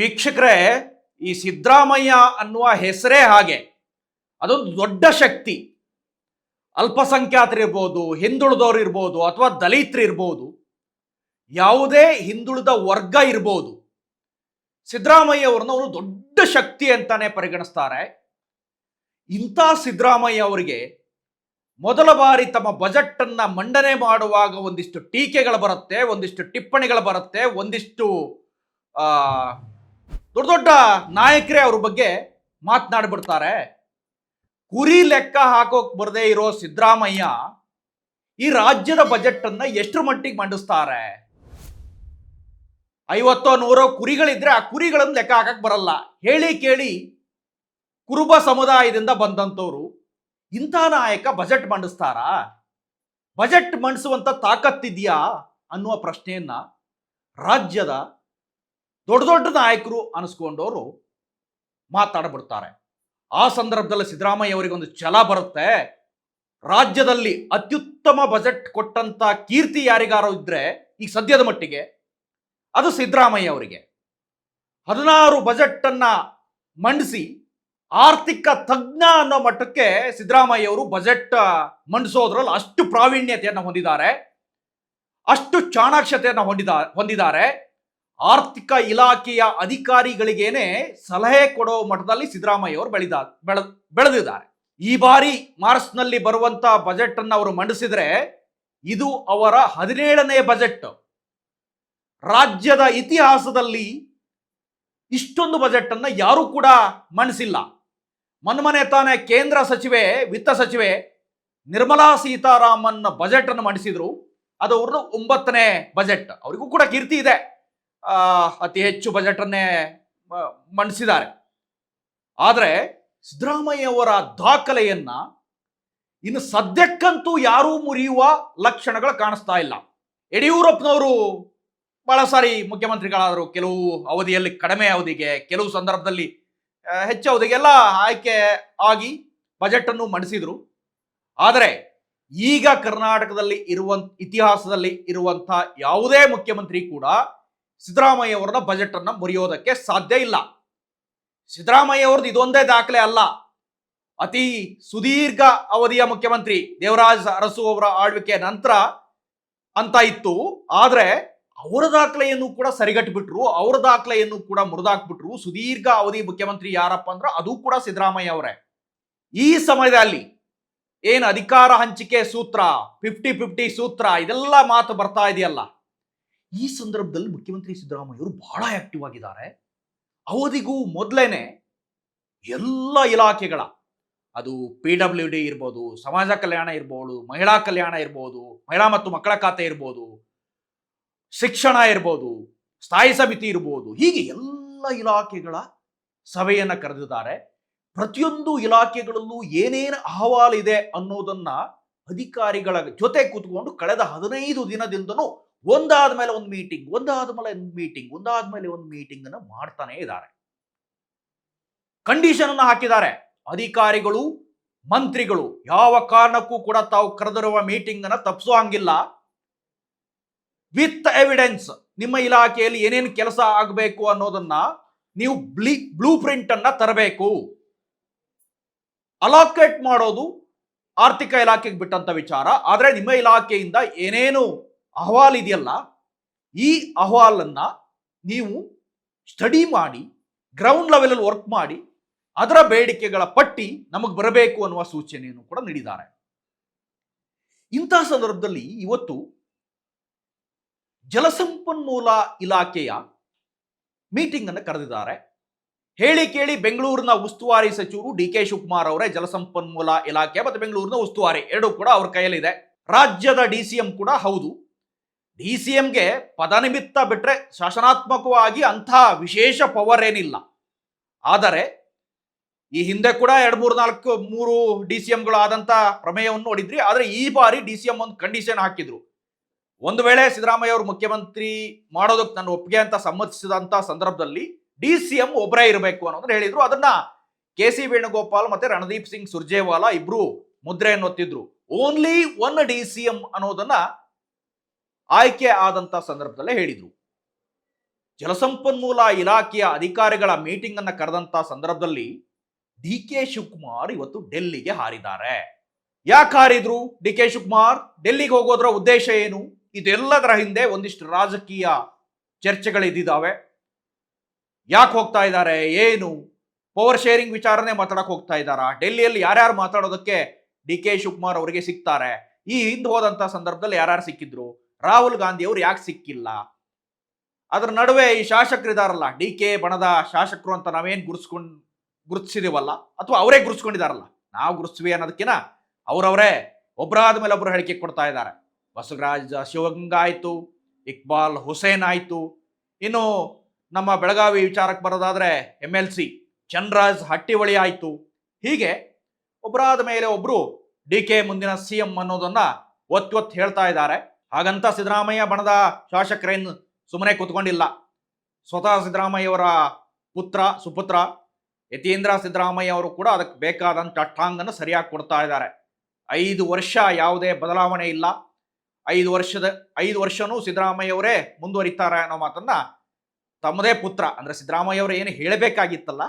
ವೀಕ್ಷಕರೇ ಈ ಸಿದ್ದರಾಮಯ್ಯ ಅನ್ನುವ ಹೆಸರೇ ಹಾಗೆ ಅದೊಂದು ದೊಡ್ಡ ಶಕ್ತಿ. ಅಲ್ಪಸಂಖ್ಯಾತರಿರ್ಬೋದು ಹಿಂದುಳಿದವರು ಇರ್ಬೋದು ಅಥವಾ ದಲಿತರು ಇರ್ಬೋದು ಯಾವುದೇ ಹಿಂದುಳಿದ ವರ್ಗ ಇರ್ಬೋದು ಸಿದ್ದರಾಮಯ್ಯ ಅವ್ರನ್ನ ಅವರು ದೊಡ್ಡ ಶಕ್ತಿ ಅಂತಾನೆ ಪರಿಗಣಿಸ್ತಾರೆ. ಇಂಥ ಸಿದ್ದರಾಮಯ್ಯ ಅವರಿಗೆ ಮೊದಲ ಬಾರಿ ತಮ್ಮ ಬಜೆಟ್ ಅನ್ನ ಮಂಡನೆ ಮಾಡುವಾಗ ಒಂದಿಷ್ಟು ಟೀಕೆಗಳು ಬರುತ್ತೆ ಒಂದಿಷ್ಟು ಟಿಪ್ಪಣಿಗಳು ಬರುತ್ತೆ ಒಂದಿಷ್ಟು ಆ, ದೊಡ್ಡ ದೊಡ್ಡ ನಾಯಕರೇ ಅವ್ರ ಬಗ್ಗೆ ಮಾತನಾಡ್ಬಿಡ್ತಾರೆ. ಕುರಿ ಲೆಕ್ಕ ಹಾಕೋಕ್ ಬರದೇ ಇರೋ ಸಿದ್ದರಾಮಯ್ಯ ಈ ರಾಜ್ಯದ ಬಜೆಟ್ ಅನ್ನ ಎಷ್ಟರ ಮಟ್ಟಿಗೆ ಮಂಡಿಸ್ತಾರೆ? ಐವತ್ತೋ ನೂರೋ ಕುರಿಗಳಿದ್ರೆ ಆ ಕುರಿಗಳನ್ನು ಲೆಕ್ಕ ಹಾಕಕ್ ಬರಲ್ಲ. ಹೇಳಿ ಕೇಳಿ ಕುರುಬ ಸಮುದಾಯದಿಂದ ಬಂದಂಥವ್ರು ಇಂಥ ನಾಯಕ ಬಜೆಟ್ ಮಂಡಿಸ್ತಾರಾ? ಬಜೆಟ್ ಮಂಡಿಸುವಂತ ತಾಕತ್ತಿದೆಯಾ ಅನ್ನುವ ಪ್ರಶ್ನೆಯನ್ನ ರಾಜ್ಯದ ದೊಡ್ಡ ದೊಡ್ಡ ನಾಯಕರು ಅನಿಸ್ಕೊಂಡವರು ಮಾತಾಡ್ಬಿಡ್ತಾರೆ. ಆ ಸಂದರ್ಭದಲ್ಲಿ ಸಿದ್ದರಾಮಯ್ಯ ಅವರಿಗೆ ಒಂದು ಛಲ ಬರುತ್ತೆ. ರಾಜ್ಯದಲ್ಲಿ ಅತ್ಯುತ್ತಮ ಬಜೆಟ್ ಕೊಟ್ಟಂತ ಕೀರ್ತಿ ಯಾರಿಗಾರು ಇದ್ರೆ ಈಗ ಸದ್ಯದ ಮಟ್ಟಿಗೆ ಅದು ಸಿದ್ದರಾಮಯ್ಯ ಅವರಿಗೆ. ಹದಿನಾರು ಬಜೆಟ್ ಅನ್ನ ಮಂಡಿಸಿ ಆರ್ಥಿಕ ತಜ್ಞ ಅನ್ನೋ ಮಟ್ಟಕ್ಕೆ ಸಿದ್ದರಾಮಯ್ಯ ಅವರು ಬಜೆಟ್ ಮಂಡಿಸೋದ್ರಲ್ಲಿ ಅಷ್ಟು ಪ್ರಾವೀಣ್ಯತೆಯನ್ನು ಹೊಂದಿದ್ದಾರೆ. ಅಷ್ಟು ಚಾಣಾಕ್ಷತೆಯನ್ನು ಹೊಂದಿದ, ಹೊಂದಿದ್ದಾರೆ. ಆರ್ಥಿಕ ಇಲಾಖೆಯ ಅಧಿಕಾರಿಗಳಿಗೇನೆ ಸಲಹೆ ಕೊಡೋ ಮಠದಲ್ಲಿ ಸಿದ್ದರಾಮಯ್ಯ ಅವರು ಬೆಳೆದ ಬೆಳ ಬೆಳೆದಿದ್ದಾರೆ. ಈ ಬಾರಿ ಮಾರ್ಚ್ನಲ್ಲಿ ಬರುವಂತ ಬಜೆಟ್ ಅನ್ನು ಅವರು ಮಂಡಿಸಿದ್ರೆ ಇದು ಅವರ ಹದಿನೇಳನೇ ಬಜೆಟ್ ರಾಜ್ಯದ ಇತಿಹಾಸದಲ್ಲಿ ಇಷ್ಟೊಂದು ಬಜೆಟ್ ಅನ್ನು ಯಾರೂ ಕೂಡ ಮಂಡಿಸಿಲ್ಲ. ಮನ್ಮನೆ ತಾನೇ ಕೇಂದ್ರ ಸಚಿವೆ, ವಿತ್ತ ಸಚಿವೆ ನಿರ್ಮಲಾ ಸೀತಾರಾಮನ್ ಬಜೆಟ್ ಅನ್ನು ಮಂಡಿಸಿದ್ರು. ಅದು ಅವ್ರದ್ದು ಒಂಬತ್ತನೇ ಬಜೆಟ್ ಅವರಿಗೂ ಕೂಡ ಕೀರ್ತಿ ಇದೆ. ಅತಿ ಹೆಚ್ಚು ಬಜೆಟ್ ಅನ್ನೇ ಮ- ಮಂಡಿಸಿದ್ದಾರೆ. ಆದರೆ ಸಿದ್ದರಾಮಯ್ಯ ಅವರ ದಾಖಲೆಯನ್ನ ಇನ್ನು ಸದ್ಯಕ್ಕಂತೂ ಯಾರೂ ಮುರಿಯುವ ಲಕ್ಷಣಗಳು ಕಾಣಿಸ್ತಾ ಇಲ್ಲ. ಯಡಿಯೂರಪ್ಪನವರು ಬಹಳ ಸಾರಿ ಮುಖ್ಯಮಂತ್ರಿಗಳಾದರು, ಕೆಲವು ಅವಧಿಯಲ್ಲಿ ಕಡಿಮೆ ಅವಧಿಗೆ, ಕೆಲವು ಸಂದರ್ಭದಲ್ಲಿ ಹೆಚ್ಚು ಅವಧಿಗೆಲ್ಲ ಆಯ್ಕೆ ಆಗಿ ಬಜೆಟ್ ಅನ್ನು ಮಂಡಿಸಿದ್ರು. ಆದರೆ ಈಗ ಕರ್ನಾಟಕದಲ್ಲಿ ಇರುವಂತ, ಇತಿಹಾಸದಲ್ಲಿ ಇರುವಂಥ ಯಾವುದೇ ಮುಖ್ಯಮಂತ್ರಿ ಕೂಡ ಸಿದ್ದರಾಮಯ್ಯ ಅವರನ್ನ ಬಜೆಟ್ ಅನ್ನ ಮುರಿಯೋದಕ್ಕೆ ಸಾಧ್ಯ ಇಲ್ಲ. ಸಿದ್ದರಾಮಯ್ಯ ಅವ್ರದ್ದು ಇದೊಂದೇ ದಾಖಲೆ ಅಲ್ಲ. ಅತಿ ಸುದೀರ್ಘ ಅವಧಿಯ ಮುಖ್ಯಮಂತ್ರಿ ದೇವರಾಜ್ ಅರಸು ಅವರ ಆಳ್ವಿಕೆ ನಂತರ ಅಂತ ಇತ್ತು. ಆದ್ರೆ ಅವರ ದಾಖಲೆಯನ್ನು ಕೂಡ ಸರಿಗಟ್ಟಿಬಿಟ್ರು, ಅವರ ದಾಖಲೆಯನ್ನು ಕೂಡ ಮುರಿದಾಕ್ಬಿಟ್ರು. ಸುದೀರ್ಘ ಅವಧಿ ಮುಖ್ಯಮಂತ್ರಿ ಯಾರಪ್ಪ ಅಂದ್ರೆ ಅದು ಕೂಡ ಸಿದ್ದರಾಮಯ್ಯ ಅವರೇ. ಈ ಸಮಯದಲ್ಲಿ ಏನು ಅಧಿಕಾರ ಹಂಚಿಕೆ ಸೂತ್ರ ಫಿಫ್ಟಿ ಫಿಫ್ಟಿ ಸೂತ್ರ, ಇದೆಲ್ಲ ಮಾತು ಬರ್ತಾ ಇದೆಯಲ್ಲ. ಈ ಸಂದರ್ಭದಲ್ಲಿ ಮುಖ್ಯಮಂತ್ರಿ ಸಿದ್ದರಾಮಯ್ಯ ಅವರು ಬಹಳ ಆಕ್ಟಿವ್ ಆಗಿದ್ದಾರೆ. ಅವಧಿಗೂ ಮೊದಲೇನೆ ಎಲ್ಲ ಇಲಾಖೆಗಳ, ಅದು ಪಿ ಡಬ್ಲ್ಯೂ ಡಿ ಇರ್ಬೋದು, ಸಮಾಜ ಕಲ್ಯಾಣ ಇರ್ಬೋದು, ಮಹಿಳಾ ಕಲ್ಯಾಣ ಇರ್ಬೋದು, ಮಹಿಳಾ ಮತ್ತು ಮಕ್ಕಳ ಖಾತೆ ಇರ್ಬೋದು, ಶಿಕ್ಷಣ ಇರ್ಬೋದು, ಸ್ಥಾಯಿ ಸಮಿತಿ ಇರ್ಬೋದು, ಹೀಗೆ ಎಲ್ಲ ಇಲಾಖೆಗಳ ಸಭೆಯನ್ನು ಕರೆದಿದ್ದಾರೆ. ಪ್ರತಿಯೊಂದು ಇಲಾಖೆಗಳಲ್ಲೂ ಏನೇನು ಅಹವಾಲಿದೆ ಅನ್ನೋದನ್ನ ಅಧಿಕಾರಿಗಳ ಜೊತೆ ಕೂತ್ಕೊಂಡು ಕಳೆದ ಹದಿನೈದು ದಿನದಿಂದನೂ ಒಂದಾದ ಮೇಲೆ ಒಂದು ಮೀಟಿಂಗ್ ಒಂದಾದ ಮೇಲೆ ಒಂದು ಮೀಟಿಂಗ್ ಒಂದಾದ ಮೇಲೆ ಒಂದು ಮೀಟಿಂಗ್ ಅನ್ನು ಮಾಡ್ತಾನೆ ಇದ್ದಾರೆ. ಕಂಡೀಷನ್ ಅನ್ನು ಹಾಕಿದ್ದಾರೆ. ಅಧಿಕಾರಿಗಳು, ಮಂತ್ರಿಗಳು, ಯಾವ ಕಾರಣಕ್ಕೂ ಕೂಡ ತಾವು ಕರೆದಿರುವ ಮೀಟಿಂಗ್ ಅನ್ನ ತಪ್ಪಿಸೋ ಹಂಗಿಲ್ಲ. ವಿತ್ ಎವಿಡೆನ್ಸ್ ನಿಮ್ಮ ಇಲಾಖೆಯಲ್ಲಿ ಏನೇನು ಕೆಲಸ ಆಗಬೇಕು ಅನ್ನೋದನ್ನ ನೀವು ಬ್ಲಿ ಬ್ಲೂ ಪ್ರಿಂಟ್ ಅನ್ನ ತರಬೇಕು. ಅಲಾಕೇಟ್ ಮಾಡೋದು ಆರ್ಥಿಕ ಇಲಾಖೆಗೆ ಬಿಟ್ಟಂತ ವಿಚಾರ. ಆದರೆ ನಿಮ್ಮ ಇಲಾಖೆಯಿಂದ ಏನೇನು ಅಹವಾಲ್ ಇದೆಯಲ್ಲ, ಈ ಅಹವಾಲನ್ನ ನೀವು ಸ್ಟಡಿ ಮಾಡಿ ಗ್ರೌಂಡ್ ಲೆವೆಲಲ್ಲಿ ವರ್ಕ್ ಮಾಡಿ, ಅದರ ಬೇಡಿಕೆಗಳ ಪಟ್ಟಿ ನಮಗೆ ಬರಬೇಕು ಅನ್ನುವ ಸೂಚನೆಯನ್ನು ಕೂಡ ನೀಡಿದ್ದಾರೆ. ಇಂತಹ ಸಂದರ್ಭದಲ್ಲಿ ಇವತ್ತು ಜಲಸಂಪನ್ಮೂಲ ಇಲಾಖೆಯ ಮೀಟಿಂಗ್ ಅನ್ನು ಕರೆದಿದ್ದಾರೆ. ಹೇಳಿ ಕೇಳಿ ಬೆಂಗಳೂರಿನ ಉಸ್ತುವಾರಿ ಸಚಿವರು ಡಿ ಕೆ ಶಿವಕುಮಾರ್ ಅವರೇ ಜಲಸಂಪನ್ಮೂಲ ಇಲಾಖೆ ಮತ್ತು ಬೆಂಗಳೂರಿನ ಉಸ್ತುವಾರಿ, ಎರಡೂ ಕೂಡ ಅವ್ರ ಕೈಯಲ್ಲಿದೆ. ರಾಜ್ಯದ ಡಿ ಸಿ ಎಂ ಕೂಡ ಹೌದು. ಡಿ ಸಿ ಎಂಗೆ ಪದನಿಮಿತ್ತ ಬಿಟ್ಟರೆ ಶಾಸನಾತ್ಮಕವಾಗಿ ಅಂಥ ವಿಶೇಷ ಪವರ್ ಏನಿಲ್ಲ. ಆದರೆ ಈ ಹಿಂದೆ ಕೂಡ ಎರಡು ಮೂರು ನಾಲ್ಕು ಮೂರು ಡಿ ಸಿ ಎಂಗಳು ಆದಂಥ ಪ್ರಮೇಯವನ್ನು ನೋಡಿದ್ರಿ. ಆದರೆ ಈ ಬಾರಿ ಡಿ ಸಿ ಎಂ ಒಂದು ಕಂಡೀಷನ್ ಹಾಕಿದ್ರು. ಒಂದು ವೇಳೆ ಸಿದ್ದರಾಮಯ್ಯ ಅವರು ಮುಖ್ಯಮಂತ್ರಿ ಮಾಡೋದಕ್ಕೆ ನನ್ನ ಒಪ್ಪಿಗೆ ಅಂತ ಸಮ್ಮತಿಸಿದಂಥ ಸಂದರ್ಭದಲ್ಲಿ ಡಿ ಸಿ ಎಂ ಒಬ್ಬರೇ ಇರಬೇಕು ಅನ್ನೋದನ್ನ ಹೇಳಿದ್ರು. ಅದನ್ನ ಕೆ ಸಿ ವೇಣುಗೋಪಾಲ್ ಮತ್ತೆ ರಣದೀಪ್ ಸಿಂಗ್ ಸುರ್ಜೇವಾಲಾ ಇಬ್ರು ಮುದ್ರೆಯನ್ನು ಒತ್ತಿದ್ರು only one D C M ಅನ್ನೋದನ್ನ ಆಯ್ಕೆ ಆದಂತ ಸಂದರ್ಭದಲ್ಲೇ ಹೇಳಿದ್ರು. ಜಲಸಂಪನ್ಮೂಲ ಇಲಾಖೆಯ ಅಧಿಕಾರಿಗಳ ಮೀಟಿಂಗ್ ಅನ್ನು ಕರೆದಂತ ಸಂದರ್ಭದಲ್ಲಿ ಡಿ ಕೆ ಶಿವಕುಮಾರ್ ಇವತ್ತು ಡೆಲ್ಲಿಗೆ ಹಾರಿದ್ದಾರೆ. ಯಾಕೆ ಹಾರಿದ್ರು? ಡಿ ಕೆ ಶಿವಕುಮಾರ್, ಡೆಲ್ಲಿಗೆ ಹೋಗೋದ್ರ ಉದ್ದೇಶ ಏನು? ಇದೆಲ್ಲದರ ಹಿಂದೆ ಒಂದಿಷ್ಟು ರಾಜಕೀಯ ಚರ್ಚೆಗಳಿದ್ದಾವೆ ಯಾಕೆ ಹೋಗ್ತಾ ಇದ್ದಾರೆ? ಏನು? ಪವರ್ ಶೇರಿಂಗ್ ವಿಚಾರನೆ ಮಾತಾಡಕ್ಕೆ ಹೋಗ್ತಾ ಇದ್ದಾರಾ? ಡೆಲ್ಲಿಯಲ್ಲಿ ಯಾರ್ಯಾರು ಮಾತಾಡೋದಕ್ಕೆ ಡಿ ಕೆ ಶಿವಕುಮಾರ್ ಅವರಿಗೆ ಸಿಗ್ತಾರೆ? ಈ ಹಿಂದೆ ಹೋದಂಥ ಸಂದರ್ಭದಲ್ಲಿ ಯಾರ್ಯಾರು ಸಿಕ್ಕಿದ್ರು? ರಾಹುಲ್ ಗಾಂಧಿ ಅವರು ಯಾಕೆ ಸಿಕ್ಕಿಲ್ಲ? ಅದ್ರ ನಡುವೆ ಈ ಶಾಸಕರಿದಾರಲ್ಲ ಡಿ ಕೆ ಬಣದ ಶಾಸಕರು ಅಂತ ನಾವೇನು ಗುರುಸ್ಕೊಂಡ್ ಗುರುತಿಸಿದೀವಲ್ಲ? ಅಥವಾ ಅವರೇ ಗುರುಸ್ಕೊಂಡಿದಾರಲ್ಲ ನಾವು ಗುರುಸ್ವಿ ಅನ್ನೋದಕ್ಕಿನ ಅವರವರೇ ಒಬ್ಬರಾದ ಮೇಲೆ ಒಬ್ಬರು ಹೇಳಿಕೆ ಕೊಡ್ತಾ ಇದ್ದಾರೆ. ಬಸವರಾಜ ಶಿವಗಂಗ ಆಯಿತು, ಇಕ್ಬಾಲ್ ಹುಸೇನ್ ಆಯಿತು. ಇನ್ನು ನಮ್ಮ ಬೆಳಗಾವಿ ವಿಚಾರಕ್ಕೆ ಬರೋದಾದರೆ M L C Chanraj Hattiholi ಆಯಿತು. ಹೀಗೆ ಒಬ್ಬರಾದ ಮೇಲೆ ಒಬ್ಬರು ಡಿ ಕೆ ಮುಂದಿನ ಸಿ ಎಂ ಅನ್ನೋದನ್ನ ಒತ್ತು ಒತ್ತು ಹೇಳ್ತಾ ಇದ್ದಾರೆ. ಹಾಗಂತ ಸಿದ್ದರಾಮಯ್ಯ ಬಣದ ಶಾಸಕರೇನು ಸುಮ್ಮನೆ ಕೂತ್ಕೊಂಡಿಲ್ಲ. ಸ್ವತಃ ಸಿದ್ದರಾಮಯ್ಯವರ ಪುತ್ರ, ಸುಪುತ್ರ ಯತೀಂದ್ರ ಸಿದ್ದರಾಮಯ್ಯ ಅವರು ಕೂಡ ಅದಕ್ಕೆ ಬೇಕಾದಂಥ ಅಟ್ಟಾಂಗನ್ನು ಸರಿಯಾಗಿ ಕೊಡ್ತಾ ಇದ್ದಾರೆ. ಐದು ವರ್ಷ ಯಾವುದೇ ಬದಲಾವಣೆ ಇಲ್ಲ. ಐದು ವರ್ಷದ, ಐದು ವರ್ಷನೂ ಸಿದ್ದರಾಮಯ್ಯವರೇ ಮುಂದುವರಿತಾರೆ ಅನ್ನೋ ಮಾತನ್ನ ತಮ್ಮದೇ ಪುತ್ರ ಅಂದ್ರೆ ಸಿದ್ದರಾಮಯ್ಯ ಅವರು ಏನು ಹೇಳಬೇಕಾಗಿತ್ತಲ್ಲ,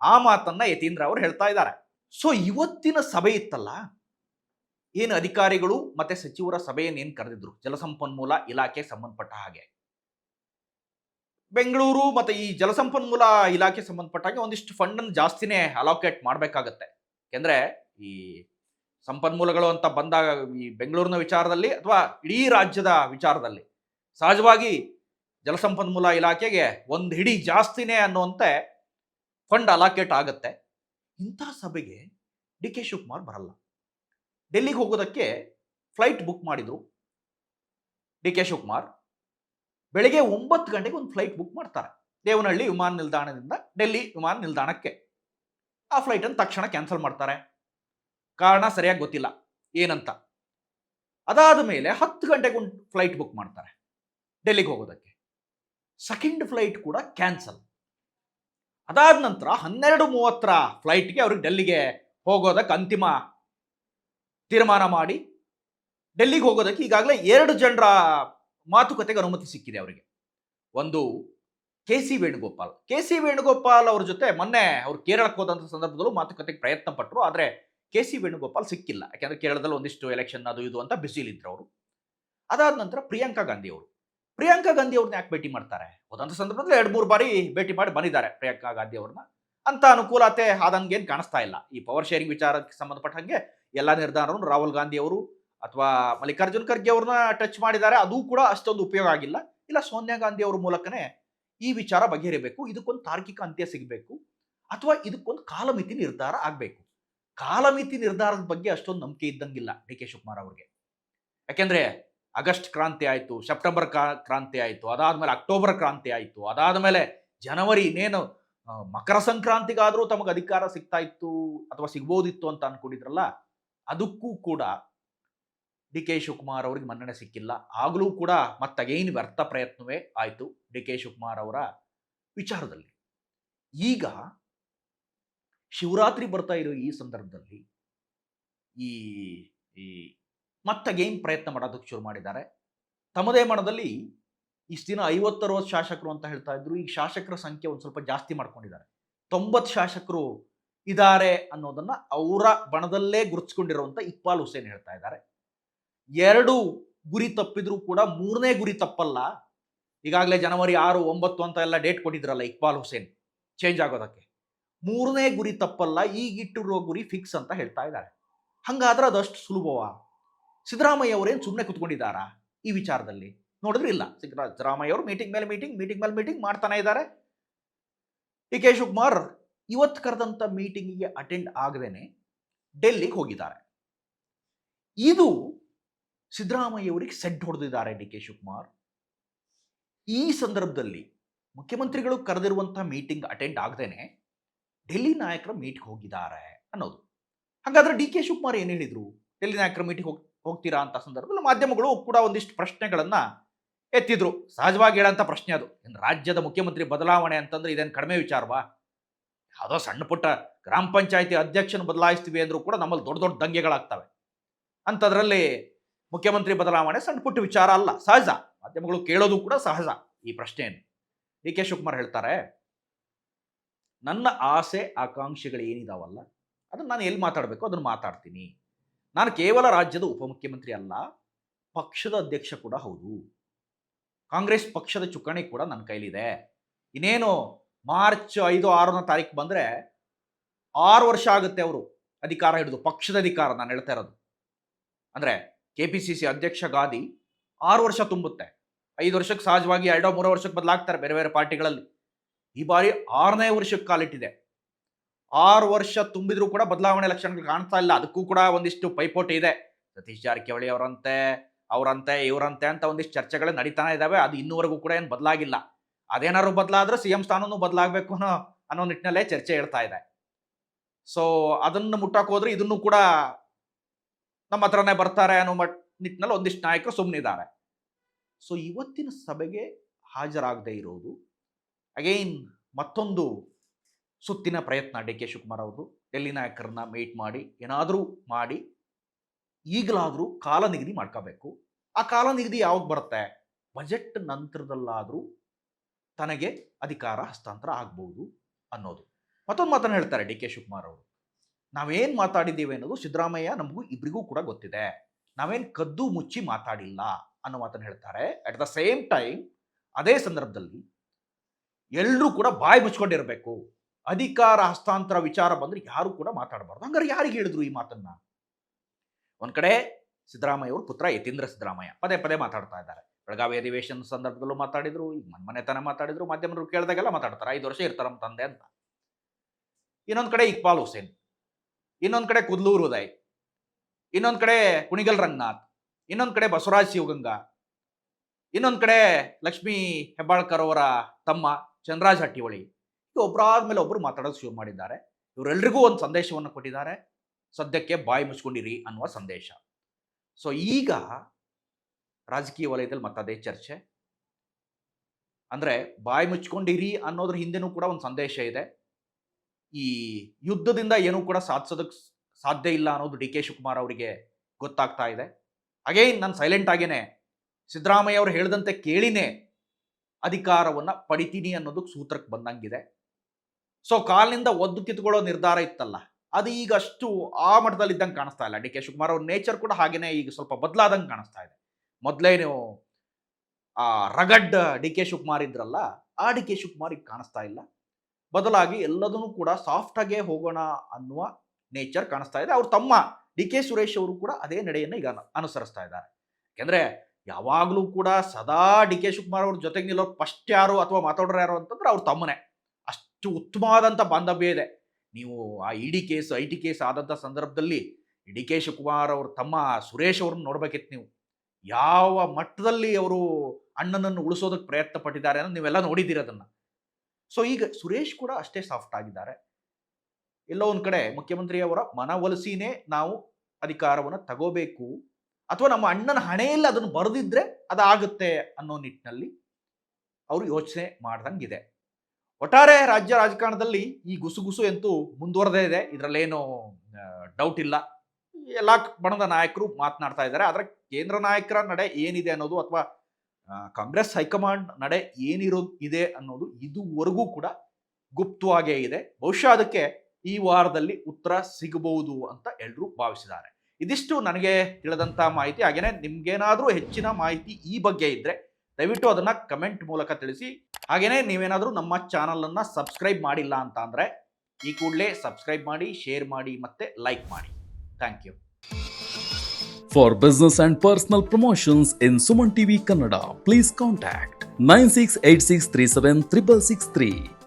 ಆ ಮಾತನ್ನ ಯತೀಂದ್ರ ಅವರು ಹೇಳ್ತಾ ಇದ್ದಾರೆ. ಸೊ ಇವತ್ತಿನ ಸಭೆ ಇತ್ತಲ್ಲ? ಏನು ಅಧಿಕಾರಿಗಳು ಮತ್ತೆ ಸಚಿವರ ಸಭೆಯನ್ನು ಏನು ಕರೆದಿದ್ರು? ಜಲಸಂಪನ್ಮೂಲ ಇಲಾಖೆ ಸಂಬಂಧಪಟ್ಟ ಹಾಗೆ. ಬೆಂಗಳೂರು ಮತ್ತೆ ಈ ಜಲಸಂಪನ್ಮೂಲ ಇಲಾಖೆ ಸಂಬಂಧಪಟ್ಟ ಹಾಗೆ ಒಂದಿಷ್ಟು ಫಂಡನ್ನು ಜಾಸ್ತಿನೇ ಅಲೋಕೇಟ್ ಮಾಡಬೇಕಾಗತ್ತೆ. ಯಾಕೆಂದ್ರೆ ಈ ಸಂಪನ್ಮೂಲಗಳು ಅಂತ ಬಂದಾಗ ಈ ಬೆಂಗಳೂರಿನ ವಿಚಾರದಲ್ಲಿ ಅಥವಾ ಇಡೀ ರಾಜ್ಯದ ವಿಚಾರದಲ್ಲಿ ಸಹಜವಾಗಿ ಜಲಸಂಪನ್ಮೂಲ ಇಲಾಖೆಗೆ ಒಂದು ಹಿಡಿ ಜಾಸ್ತಿನೇ ಅನ್ನುವಂತೆ ಫಂಡ್ ಅಲಾಕೇಟ್ ಆಗುತ್ತೆ. ಇಂಥ ಸಭೆಗೆ ಡಿ ಕೆ ಶಿವಕುಮಾರ್ ಬರಲ್ಲ. ಡೆಲ್ಲಿಗೆ ಹೋಗೋದಕ್ಕೆ ಫ್ಲೈಟ್ ಬುಕ್ ಮಾಡಿದ್ರು. D K Shivakumar. ಬೆಳಗ್ಗೆ ಒಂಬತ್ತು ಗಂಟೆಗೆ ಒಂದು ಫ್ಲೈಟ್ ಬುಕ್ ಮಾಡ್ತಾರೆ. ದೇವನಹಳ್ಳಿ ವಿಮಾನ ನಿಲ್ದಾಣದಿಂದ ಡೆಲ್ಲಿ ವಿಮಾನ ನಿಲ್ದಾಣಕ್ಕೆ. ಆ ಫ್ಲೈಟನ್ನು ತಕ್ಷಣ ಕ್ಯಾನ್ಸಲ್ ಮಾಡ್ತಾರೆ. ಕಾರಣ ಸರಿಯಾಗಿ ಗೊತ್ತಿಲ್ಲ. ಏನಂತ? ಅದಾದ ಮೇಲೆ ಹತ್ತು ಗಂಟೆಗೆ ಒಂದು ಫ್ಲೈಟ್ ಬುಕ್ ಮಾಡ್ತಾರೆ. ಡೆಲ್ಲಿಗೆ ಹೋಗೋದಕ್ಕೆ. ಸೆಕೆಂಡ್ ಫ್ಲೈಟ್ ಕೂಡ ಕ್ಯಾನ್ಸಲ್ ಅದಾದ ನಂತರ ಹನ್ನೆರಡು ಮೂವತ್ತರ ಫ್ಲೈಟ್ಗೆ ಅವ್ರಿಗೆ ಡೆಲ್ಲಿಗೆ ಹೋಗೋದಕ್ಕೆ ಅಂತಿಮ ತೀರ್ಮಾನ ಮಾಡಿ ಡೆಲ್ಲಿಗೆ ಹೋಗೋದಕ್ಕೆ ಈಗಾಗಲೇ ಎರಡು ಜನರ ಮಾತುಕತೆಗೆ ಅನುಮತಿ ಸಿಕ್ಕಿದೆ ಅವರಿಗೆ. ಒಂದು K C Venugopal. K C Venugopal ಅವ್ರ ಜೊತೆ ಮೊನ್ನೆ ಅವರು ಕೇರಳಕ್ಕೆ ಹೋದಂಥ ಸಂದರ್ಭದಲ್ಲೂ ಮಾತುಕತೆಗೆ ಪ್ರಯತ್ನ ಪಟ್ಟರು, ಆದರೆ ಕೆ ಸಿ ವೇಣುಗೋಪಾಲ್ ಸಿಕ್ಕಿಲ್ಲ. ಯಾಕೆಂದ್ರೆ ಕೇರಳದಲ್ಲಿ ಒಂದಿಷ್ಟು ಎಲೆಕ್ಷನ್ ಅದು ಇದು ಅಂತ ಬಿಸಿಲಿದ್ರು ಅವರು. ಅದಾದ ನಂತರ ಪ್ರಿಯಾಂಕಾ ಗಾಂಧಿ ಅವರು. ಪ್ರಿಯಾಂಕಾ ಗಾಂಧಿ ಅವ್ರನ್ನ ಯಾಕೆ ಭೇಟಿ ಮಾಡ್ತಾರೆ? ಹೋದಂಥ ಸಂದರ್ಭದಲ್ಲಿ ಎರಡು ಮೂರು ಬಾರಿ ಭೇಟಿ ಮಾಡಿ ಬಂದಿದ್ದಾರೆ ಪ್ರಿಯಾಂಕಾ ಗಾಂಧಿ ಅವ್ರನ್ನ. ಅಂತ ಅನುಕೂಲತೆ ಏನು ಕಾಣಿಸ್ತಾ ಇಲ್ಲ. ಈ ಪವರ್ ಶೇರಿಂಗ್ ವಿಚಾರಕ್ಕೆ ಸಂಬಂಧಪಟ್ಟಂಗೆ ಎಲ್ಲ ನಿರ್ಧಾರವನ್ನು ರಾಹುಲ್ ಗಾಂಧಿ ಅವರು ಅಥವಾ ಮಲ್ಲಿಕಾರ್ಜುನ್ ಖರ್ಗೆ ಅವ್ರನ್ನ ಟಚ್ ಮಾಡಿದ್ದಾರೆ. ಅದು ಕೂಡ ಅಷ್ಟೊಂದು ಉಪಯೋಗ ಆಗಿಲ್ಲ. ಇಲ್ಲ, ಸೋನಿಯಾ ಗಾಂಧಿ ಅವ್ರ ಮೂಲಕನೇ ಈ ವಿಚಾರ ಬಗೆಹರಿಬೇಕು. ಇದಕ್ಕೊಂದು ತಾರ್ಕಿಕ ಅಂತ್ಯ ಸಿಗಬೇಕು. ಅಥವಾ ಇದಕ್ಕೊಂದು ಕಾಲಮಿತಿ ನಿರ್ಧಾರ ಆಗಬೇಕು. ಕಾಲಮಿತಿ ನಿರ್ಧಾರದ ಬಗ್ಗೆ ಅಷ್ಟೊಂದು ನಂಬಿಕೆ ಇದ್ದಂಗಿಲ್ಲ ಡಿ ಕೆ ಶಿವಕುಮಾರ್ ಅವ್ರಿಗೆ. ಯಾಕೆಂದ್ರೆ ಆಗಸ್ಟ್ ಕ್ರಾಂತಿ ಆಯಿತು, ಸೆಪ್ಟೆಂಬರ್ ಕ್ರಾ- ಕ್ರಾಂತಿ ಆಯಿತು, ಅದಾದಮೇಲೆ ಅಕ್ಟೋಬರ್ ಕ್ರಾಂತಿ ಆಯಿತು, ಅದಾದಮೇಲೆ ಜನವರಿ ಇನ್ನೇನು ಮಕರ ಸಂಕ್ರಾಂತಿಗಾದರೂ ತಮಗೆ ಅಧಿಕಾರ ಸಿಗ್ತಾ ಇತ್ತು ಅಥವಾ ಸಿಗ್ಬೋದಿತ್ತು ಅಂತ ಅನ್ಕೊಂಡಿದ್ರಲ್ಲ ಅದಕ್ಕೂ ಕೂಡ ಡಿ ಕೆ ಶಿವಕುಮಾರ್ ಅವರಿಗೆ ಮನ್ನಣೆ ಸಿಕ್ಕಿಲ್ಲ. ಆಗಲೂ ಕೂಡ ಮತ್ತಗೈನ್ ವ್ಯರ್ಥ ಪ್ರಯತ್ನವೇ ಆಯಿತು ಡಿ ಕೆ ಶಿವಕುಮಾರ್ ಅವರ ವಿಚಾರದಲ್ಲಿ. ಈಗ ಶಿವರಾತ್ರಿ ಬರ್ತಾ ಇರೋ ಈ ಸಂದರ್ಭದಲ್ಲಿ ಈ ಮತ್ತಗೈನ್ ಪ್ರಯತ್ನ ಮಾಡೋದಕ್ಕೆ ಶುರು ಮಾಡಿದ್ದಾರೆ. ತಮ್ಮದೇ ಮನದಲ್ಲಿ ಇಷ್ಟು ದಿನ ಐವತ್ತರವತ್ತು ಶಾಸಕರು ಅಂತ ಹೇಳ್ತಾ ಇದ್ರು. ಈಗ ಶಾಸಕರ ಸಂಖ್ಯೆ ಒಂದು ಸ್ವಲ್ಪ ಜಾಸ್ತಿ ಮಾಡ್ಕೊಂಡಿದ್ದಾರೆ. ತೊಂಬತ್ತು ಶಾಸಕರು ಇದ್ದಾರೆ ಅನ್ನೋದನ್ನ ಅವರ ಬಣದಲ್ಲೇ ಗುರುತಿಸ್ಕೊಂಡಿರುವಂತ ಇಕ್ಬಾಲ್ ಹುಸೇನ್ ಹೇಳ್ತಾ ಇದ್ದಾರೆ. ಎರಡು ಗುರಿ ತಪ್ಪಿದ್ರು ಕೂಡ ಮೂರನೇ ಗುರಿ ತಪ್ಪಲ್ಲ. ಈಗಾಗಲೇ ಜನವರಿ ಆರು, ಒಂಬತ್ತು ಅಂತ ಎಲ್ಲ ಡೇಟ್ ಕೊಟ್ಟಿದ್ರಲ್ಲ ಇಕ್ಬಾಲ್ ಹುಸೇನ್ ಚೇಂಜ್ ಆಗೋದಕ್ಕೆ. ಮೂರನೇ ಗುರಿ ತಪ್ಪಲ್ಲ ಈಗಿಟ್ಟಿರುವ ಗುರಿ ಫಿಕ್ಸ್ ಅಂತ ಹೇಳ್ತಾ ಇದ್ದಾರೆ. ಹಂಗಾದ್ರೆ ಅದಷ್ಟು ಸುಲಭವಾ? ಸಿದ್ದರಾಮಯ್ಯ ಅವರೇನು ಸುಮ್ಮನೆ ಕುತ್ಕೊಂಡಿದ್ದಾರಾ? ಈ ವಿಚಾರದಲ್ಲಿ ನೋಡಿದ್ರೆ ಇಲ್ಲ. ಸಿದ್ದರಾ- ಸಿದ್ದರಾಮಯ್ಯ ಅವರು ಮೀಟಿಂಗ್ ಮೇಲೆ ಮೀಟಿಂಗ್ ಮೀಟಿಂಗ್ ಮೇಲೆ ಮೀಟಿಂಗ್ ಮಾಡ್ತಾನೆ ಇದ್ದಾರೆ. ಡಿ ಕೆ ಶಿವಕುಮಾರ್ ಇವತ್ತು ಕರೆದಂಥ ಮೀಟಿಂಗಿಗೆ ಅಟೆಂಡ್ ಆಗದೇನೆ ಡೆಲ್ಲಿಗೆ ಹೋಗಿದ್ದಾರೆ. ಇದು ಸಿದ್ದರಾಮಯ್ಯವರಿಗೆ ಸೆಡ್ ಹೊಡೆದಿದ್ದಾರೆ ಡಿ ಕೆ ಶಿವಕುಮಾರ್. ಈ ಸಂದರ್ಭದಲ್ಲಿ ಮುಖ್ಯಮಂತ್ರಿಗಳು ಕರೆದಿರುವಂಥ ಮೀಟಿಂಗ್ ಅಟೆಂಡ್ ಆಗದೇನೆ ಡೆಲ್ಲಿ ನಾಯಕರ ಮೀಟ್ಗೆ ಹೋಗಿದ್ದಾರೆ ಅನ್ನೋದು. ಹಾಗಾದ್ರೆ ಡಿ ಕೆ ಶಿವಕುಮಾರ್ ಏನು ಹೇಳಿದ್ರು? ಡೆಲ್ಲಿ ನಾಯಕರ ಮೀಟಿಂಗ್ ಹೋಗಿ, ಹೋಗ್ತೀರಾ ಅಂತ ಸಂದರ್ಭದಲ್ಲಿ ಮಾಧ್ಯಮಗಳು ಕೂಡ ಒಂದಿಷ್ಟು ಪ್ರಶ್ನೆಗಳನ್ನ ಎತ್ತಿದ್ರು. ಸಹಜವಾಗಿ ಹೇಳೋಂಥ ಪ್ರಶ್ನೆ ಅದು. ರಾಜ್ಯದ ಮುಖ್ಯಮಂತ್ರಿ ಬದಲಾವಣೆ ಅಂತಂದ್ರೆ ಇದೇನು ಕಡಿಮೆ ವಿಚಾರವಾ? ಯಾವುದೋ ಸಣ್ಣ ಪುಟ್ಟ ಗ್ರಾಮ ಪಂಚಾಯತಿ ಅಧ್ಯಕ್ಷನ ಬದಲಾಯಿಸ್ತೀವಿ ಅಂದರೂ ಕೂಡ ನಮ್ಮಲ್ಲಿ ದೊಡ್ಡ ದೊಡ್ಡ ದಂಗೆಗಳಾಗ್ತವೆ. ಅಂಥದ್ರಲ್ಲಿ ಮುಖ್ಯಮಂತ್ರಿ ಬದಲಾವಣೆ ಸಣ್ಣ ಪುಟ್ಟ ವಿಚಾರ ಅಲ್ಲ, ಸಹಜ. ಮಾಧ್ಯಮಗಳು ಕೇಳೋದು ಕೂಡ ಸಹಜ ಈ ಪ್ರಶ್ನೆಯನ್ನು. ಡಿ ಕೆ ಶಿವಕುಮಾರ್ ಹೇಳ್ತಾರೆ, ನನ್ನ ಆಸೆ, ಆಕಾಂಕ್ಷೆಗಳು ಏನಿದಾವಲ್ಲ, ಅದನ್ನು ನಾನು ಎಲ್ಲಿ ಮಾತಾಡಬೇಕು? ಅದನ್ನು ಮಾತಾಡ್ತೀನಿ. ನಾನು ಕೇವಲ ರಾಜ್ಯದ ಉಪಮುಖ್ಯಮಂತ್ರಿ ಅಲ್ಲ, ಪಕ್ಷದ ಅಧ್ಯಕ್ಷ ಕೂಡ ಹೌದು. ಕಾಂಗ್ರೆಸ್ ಪಕ್ಷದ ಚುಕ್ಕಾಣಿ ಕೂಡ ನನ್ನ ಕೈಲಿದೆ. ಇನ್ನೇನು ಮಾರ್ಚ್ ಐದು ಆರನೇ ತಾರೀಕು ಬಂದರೆ ಆರು ವರ್ಷ ಆಗುತ್ತೆ ಅವರು ಅಧಿಕಾರ ಹಿಡಿದು, ಪಕ್ಷದ ಅಧಿಕಾರ ನಾನು ಹೇಳ್ತಾ ಇರೋದು. ಅಂದರೆ ಕೆ ಪಿ ಸಿ ಸಿ ಅಧ್ಯಕ್ಷ ಗಾದಿ ಆರು ವರ್ಷ ತುಂಬುತ್ತೆ. ಐದು ವರ್ಷಕ್ಕೆ ಸಹಜವಾಗಿ ಎರಡೋ ಮೂರೋ ವರ್ಷಕ್ಕೆ ಬದಲಾಗ್ತಾರೆ ಬೇರೆ ಬೇರೆ ಪಾರ್ಟಿಗಳಲ್ಲಿ. ಈ ಬಾರಿ ಆರನೇ ವರ್ಷಕ್ಕೆ ಕಾಲಿಟ್ಟಿದೆ. ಆರು ವರ್ಷ ತುಂಬಿದ್ರೂ ಕೂಡ ಬದಲಾವಣೆ ಲಕ್ಷಣಗಳು ಕಾಣ್ತಾ ಇಲ್ಲ. ಅದಕ್ಕೂ ಕೂಡ ಒಂದಿಷ್ಟು ಪೈಪೋಟಿ ಇದೆ. ಸತೀಶ್ ಜಾರಕಿಹೊಳಿ ಅವರಂತೆ ಅವರಂತೆ, ಇವರಂತೆ ಅಂತ ಒಂದಿಷ್ಟು ಚರ್ಚೆಗಳು ನಡೀತಾನೆ ಇದ್ದಾವೆ. ಅದು ಇನ್ನೂವರೆಗೂ ಕೂಡ ಏನು ಬದಲಾಗಿಲ್ಲ. ಅದೇನಾದ್ರು ಬದಲಾದ್ರೆ ಸಿ ಎಂ ಸ್ಥಾನನೂ ಬದಲಾಗಬೇಕು ಅನ್ನೋ ಅನ್ನೋ ನಿಟ್ಟಿನಲ್ಲೇ ಚರ್ಚೆ ಹೇಳ್ತಾ ಇದೆ. ಸೊ ಅದನ್ನು ಮುಟ್ಟಕ್ಕೆ ಹೋದ್ರೆ ಇದನ್ನು ಕೂಡ ನಮ್ಮ ಹತ್ರನೇ ಬರ್ತಾರೆ ಅನ್ನೋ ಮಟ್ ನಿಟ್ಟಿನಲ್ಲಿ ಒಂದಿಷ್ಟು ನಾಯಕರು ಸುಮ್ಮನಿದ್ದಾರೆ ಸೊ ಇವತ್ತಿನ ಸಭೆಗೆ ಹಾಜರಾಗದೆ ಇರೋದು ಅಗೈನ್ ಮತ್ತೊಂದು ಸುತ್ತಿನ ಪ್ರಯತ್ನ ಡಿ ಕೆ ಶಿವಕುಮಾರ್ ಅವರು ಡೆಲ್ಲಿ ನಾಯಕರನ್ನ ಮೀಟ್ ಮಾಡಿ, ಏನಾದರೂ ಮಾಡಿ, ಈಗಲಾದರೂ ಕಾಲ ನಿಗದಿ ಮಾಡ್ಕೋಬೇಕು. ಆ ಕಾಲ ನಿಗದಿ ಯಾವಾಗ ಬರುತ್ತೆ? ಬಜೆಟ್ ನಂತರದಲ್ಲಾದರೂ ತನಗೆ ಅಧಿಕಾರ ಹಸ್ತಾಂತರ ಆಗ್ಬೋದು ಅನ್ನೋದು. ಮತ್ತೊಂದು ಮಾತನ್ನು ಹೇಳ್ತಾರೆ ಡಿ ಕೆ ಶಿವಕುಮಾರ್ ಅವರು. ನಾವೇನು ಮಾತಾಡಿದ್ದೀವಿ ಅನ್ನೋದು ಸಿದ್ದರಾಮಯ್ಯ ನಮಗೂ ಇಬ್ಬರಿಗೂ ಕೂಡ ಗೊತ್ತಿದೆ. ನಾವೇನು ಕದ್ದು ಮುಚ್ಚಿ ಮಾತಾಡಿಲ್ಲ ಅನ್ನೋ ಮಾತನ್ನು ಹೇಳ್ತಾರೆ. ಅಟ್ ದ ಸೇಮ್ ಟೈಮ್ ಅದೇ ಸಂದರ್ಭದಲ್ಲಿ ಎಲ್ಲರೂ ಕೂಡ ಬಾಯಿ ಮುಚ್ಕೊಂಡಿರಬೇಕು. ಅಧಿಕಾರ ಹಸ್ತಾಂತರ ವಿಚಾರ ಬಂದ್ರೆ ಯಾರು ಕೂಡ ಮಾತಾಡಬಾರ್ದು. ಹಂಗಾರೆ ಯಾರಿಗೆ ಹೇಳಿದ್ರು ಈ ಮಾತನ್ನ? ಒಂದು ಕಡೆ ಸಿದ್ದರಾಮಯ್ಯ ಅವರು ಪುತ್ರ ಯತೀಂದ್ರ ಸಿದ್ದರಾಮಯ್ಯ. ಪದೇ ಪದೇ ಮಾತಾಡ್ತಾ ಇದ್ದಾರೆ. ಬೆಳಗಾವಿ ಅಧಿವೇಶನ ಸಂದರ್ಭದಲ್ಲೂ ಮಾತಾಡಿದ್ರು, ಈಗ ಮನ್ ಮನೆತನ ಮಾತಾಡಿದ್ರು, ಮಾಧ್ಯಮರು ಕೇಳಿದಾಗೆಲ್ಲ ಮಾತಾಡ್ತಾರೆ, ಐದು ವರ್ಷ ಇರ್ತಾರ ನಮ್ಮ ತಂದೆ ಅಂತ. ಇನ್ನೊಂದು ಕಡೆ ಇಕ್ಬಾಲ್ ಹುಸೇನ್, ಇನ್ನೊಂದು ಕಡೆ ಕುದ್ಲೂರು ಉದಯ್, ಇನ್ನೊಂದು ಕಡೆ ಕುಣಿಗಲ್ ರಂಗನಾಥ್, ಇನ್ನೊಂದು ಕಡೆ ಬಸವರಾಜ್ ಶಿವಗಂಗಾ, ಇನ್ನೊಂದು ಕಡೆ ಲಕ್ಷ್ಮೀ ಹೆಬ್ಬಾಳ್ಕರ್ ಅವರ ತಮ್ಮ ಚಂದ್ರಾಜ್ ಹಟ್ಟಿಹೊಳಿ ಇದು ಒಬ್ಬರಾದ್ಮೇಲೆ ಒಬ್ಬರು ಮಾತಾಡೋದು ಶುರು ಮಾಡಿದ್ದಾರೆ. ಇವರೆಲ್ರಿಗೂ ಒಂದು ಸಂದೇಶವನ್ನು ಕೊಟ್ಟಿದ್ದಾರೆ. ಸದ್ಯಕ್ಕೆ ಬಾಯಿ ಮುಚ್ಕೊಂಡಿರಿ ಅನ್ನುವ ಸಂದೇಶ. ಸೊ ಈಗ ರಾಜಕೀಯ ವಲಯದಲ್ಲಿ ಮತ್ತದೇ ಚರ್ಚೆ. ಅಂದರೆ ಬಾಯಿ ಮುಚ್ಕೊಂಡಿರಿ ಅನ್ನೋದ್ರ ಹಿಂದೆನೂ ಕೂಡ ಒಂದು ಸಂದೇಶ ಇದೆ. ಈ ಯುದ್ಧದಿಂದ ಏನೂ ಕೂಡ ಸಾಧಿಸೋದಕ್ಕೆ ಸಾಧ್ಯ ಇಲ್ಲ ಅನ್ನೋದು ಡಿ ಕೆ ಶಿವಕುಮಾರ್ ಅವರಿಗೆ ಗೊತ್ತಾಗ್ತಾ ಇದೆ. ಅಗೈನ್ ನಾನು ಸೈಲೆಂಟ್ ಆಗೇನೆ, ಸಿದ್ದರಾಮಯ್ಯ ಅವರು ಹೇಳಿದಂತೆ ಕೇಳಿನೇ ಅಧಿಕಾರವನ್ನು ಪಡಿತೀನಿ ಅನ್ನೋದಕ್ಕೆ ಸೂತ್ರಕ್ಕೆ ಬಂದಂಗಿದೆ. ಸೊ ಕಾಲಿನಿಂದ ಒದ್ದು ಕಿತ್ಕೊಳ್ಳೋ ನಿರ್ಧಾರ ಇತ್ತಲ್ಲ, ಅದು ಈಗ ಅಷ್ಟು ಆ ಮಟ್ಟದಲ್ಲಿ ಇದ್ದಂಗೆ ಕಾಣಿಸ್ತಾ ಇಲ್ಲ. ಡಿ ಕೆ ಶಿವಕುಮಾರ್ ಅವ್ರ ನೇಚರ್ ಕೂಡ ಹಾಗೇನೆ ಈಗ ಸ್ವಲ್ಪ ಬದಲಾದಂಗೆ ಕಾಣಿಸ್ತಾ ಇದೆ. ಮೊದಲೇ ನೀವು ಆ ರಗಡ್ ಡಿ ಕೆ ಶಿವಕುಮಾರ್ ಇದ್ರಲ್ಲ, ಆ ಡಿ ಕೆ ಶಿವಕುಮಾರ್ ಈಗ ಕಾಣಿಸ್ತಾ ಇಲ್ಲ. ಬದಲಾಗಿ ಎಲ್ಲದನ್ನು ಕೂಡ ಸಾಫ್ಟ್ ಆಗೇ ಹೋಗೋಣ ಅನ್ನುವ ನೇಚರ್ ಕಾಣಿಸ್ತಾ ಇದೆ. ಅವ್ರ ತಮ್ಮ ಡಿ ಕೆ ಸುರೇಶ್ ಅವರು ಕೂಡ ಅದೇ ನಡೆಯನ್ನು ಈಗ ಅನುಸರಿಸ್ತಾ ಇದ್ದಾರೆ. ಯಾಕೆಂದ್ರೆ ಯಾವಾಗಲೂ ಕೂಡ ಸದಾ ಡಿ ಕೆ ಶಿವಕುಮಾರ್ ಅವ್ರ ಜೊತೆಗೆ ನಿಲ್ಲೋ ಫಸ್ಟ್ ಯಾರು ಅಥವಾ ಮಾತಾಡೋರು ಯಾರು ಅಂತಂದ್ರೆ ಅವ್ರ ತಮ್ಮನೇ. ಅಷ್ಟು ಉತ್ತಮವಾದಂಥ ಬಾಂಧವ್ಯ ಇದೆ. ನೀವು ಆ E D case, I T case ಆದಂಥ ಸಂದರ್ಭದಲ್ಲಿ ಡಿ ಕೆ ಶಿವಕುಮಾರ್ ಅವ್ರ ತಮ್ಮ ಸುರೇಶ್ ಅವ್ರನ್ನ ನೋಡ್ಬೇಕಿತ್ತು ನೀವು. ಯಾವ ಮಟ್ಟದಲ್ಲಿ ಅವರು ಅಣ್ಣನನ್ನು ಉಳಿಸೋದಕ್ಕೆ ಪ್ರಯತ್ನ ಪಟ್ಟಿದ್ದಾರೆ ಅನ್ನೋದು ನೀವೆಲ್ಲ ನೋಡಿದ್ದೀರ ಅದನ್ನ. ಸೊ ಈಗ ಸುರೇಶ್ ಕೂಡ ಅಷ್ಟೇ ಸಾಫ್ಟ್ ಆಗಿದ್ದಾರೆ. ಎಲ್ಲೋ ಒಂದು ಕಡೆ ಮುಖ್ಯಮಂತ್ರಿಯವರ ಮನವೊಲಿಸಿನೇ ನಾವು ಅಧಿಕಾರವನ್ನು ತಗೋಬೇಕು ಅಥವಾ ನಮ್ಮ ಅಣ್ಣನ ಹಣೆಯಲ್ಲಿ ಅದನ್ನು ಬರೆದಿದ್ರೆ ಅದಾಗುತ್ತೆ ಅನ್ನೋ ನಿಟ್ಟಿನಲ್ಲಿ ಅವರು ಯೋಚನೆ ಮಾಡ್ದಂಗಿದೆ. ಒಟ್ಟಾರೆ ರಾಜ್ಯ ರಾಜಕಾರಣದಲ್ಲಿ ಈ ಗುಸುಗುಸು ಅಂತೂ ಮುಂದುವರೆದೇ ಇದೆ. ಇದರಲ್ಲೇನು ಡೌಟ್ ಇಲ್ಲ. ಎಲ್ಲ ಬಣದ ನಾಯಕರು ಮಾತನಾಡ್ತಾ ಇದ್ದಾರೆ. ಆದರೆ ಕೇಂದ್ರ ನಾಯಕರ ನಡೆ ಏನಿದೆ ಅನ್ನೋದು ಅಥವಾ ಕಾಂಗ್ರೆಸ್ ಹೈಕಮಾಂಡ್ ನಡೆ ಏನಿರೋ, ಇದೆ ಅನ್ನೋದು ಇದುವರೆಗೂ ಕೂಡ ಗುಪ್ತವಾಗೇ ಇದೆ. ಬಹುಶಃ ಅದಕ್ಕೆ ಈ ವಾರದಲ್ಲಿ ಉತ್ತರ ಸಿಗಬಹುದು ಅಂತ ಎಲ್ಲರೂ ಭಾವಿಸಿದ್ದಾರೆ. ಇದಿಷ್ಟು ನನಗೆ ತಿಳಿದಂಥ ಮಾಹಿತಿ. ಹಾಗೇನೆ ನಿಮ್ಗೇನಾದರೂ ಹೆಚ್ಚಿನ ಮಾಹಿತಿ ಈ ಬಗ್ಗೆ ಇದ್ದರೆ ದಯವಿಟ್ಟು ಅದನ್ನ ಕಮೆಂಟ್ ಮೂಲಕ ತಿಳಿಸಿ. ಹಾಗೇನೆ ನೀವೇನಾದರೂ ನಮ್ಮ ಚಾನಲನ್ನು ಸಬ್ಸ್ಕ್ರೈಬ್ ಮಾಡಿಲ್ಲ ಅಂತ ಅಂದರೆ ಈ ಕೂಡಲೇ ಸಬ್ಸ್ಕ್ರೈಬ್ ಮಾಡಿ, ಶೇರ್ ಮಾಡಿ ಮತ್ತೆ ಲೈಕ್ ಮಾಡಿ. Thank you. For business and personal promotions in Suman TV Kannada, please contact 9686376663.